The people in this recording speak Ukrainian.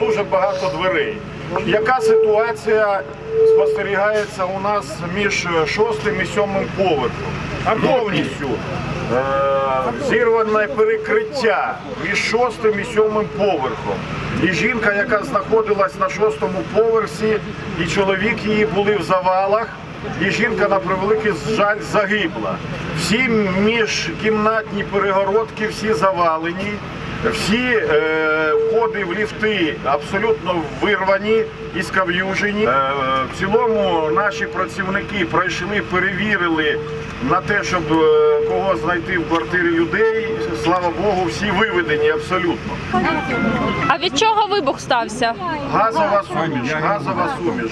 дуже багато дверей. Яка ситуація спостерігається у нас між шостим і сьомим поверхом? Повністю е, зірване перекриття між шостим і сьомим поверхом. І жінка, яка знаходилась на шостому поверсі, і чоловік її були в завалах. І жінка на превеликий жаль загибла. Всі міжкімнатні перегородки, всі завалені, всі е, входи в ліфти абсолютно вирвані і скав'южені. Е, в цілому наші працівники пройшли, перевірили на те, щоб е, кого знайти в квартирі людей. Слава Богу, всі виведені абсолютно. А від чого вибух стався? Газова суміш, газова суміш.